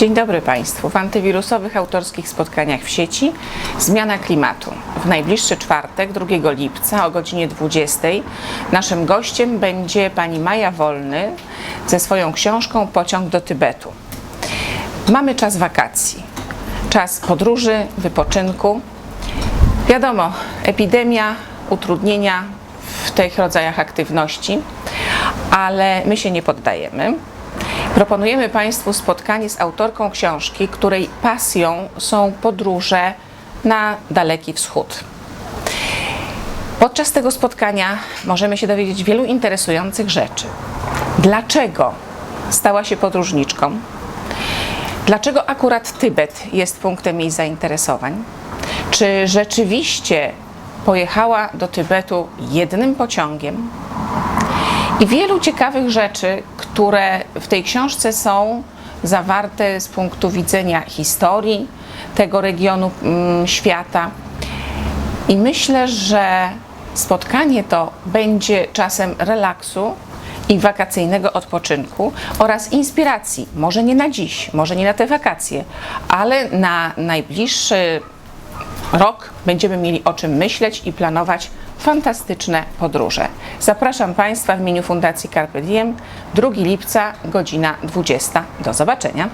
Dzień dobry Państwu. W antywirusowych autorskich spotkaniach w sieci Zmiana klimatu. W najbliższy czwartek, 2 lipca o godzinie 20 naszym gościem będzie pani Maja Wolny ze swoją książką Pociąg do Tybetu. Mamy czas wakacji, czas podróży, wypoczynku. Wiadomo, epidemia, utrudnienia w tych rodzajach aktywności, ale my się nie poddajemy. Proponujemy Państwu spotkanie z autorką książki, której pasją są podróże na Daleki Wschód. Podczas tego spotkania możemy się dowiedzieć wielu interesujących rzeczy. Dlaczego stała się podróżniczką? Dlaczego akurat Tybet jest punktem jej zainteresowań? Czy rzeczywiście pojechała do Tybetu jednym pociągiem? I wielu ciekawych rzeczy, które w tej książce są zawarte z punktu widzenia historii tego regionu mm, świata. I myślę, że spotkanie to będzie czasem relaksu i wakacyjnego odpoczynku oraz inspiracji. Może nie na dziś, może nie na te wakacje, ale na najbliższy rok będziemy mieli o czym myśleć i planować fantastyczne podróże. Zapraszam Państwa w imieniu Fundacji Carpe Diem 2 lipca, godzina 20. Do zobaczenia.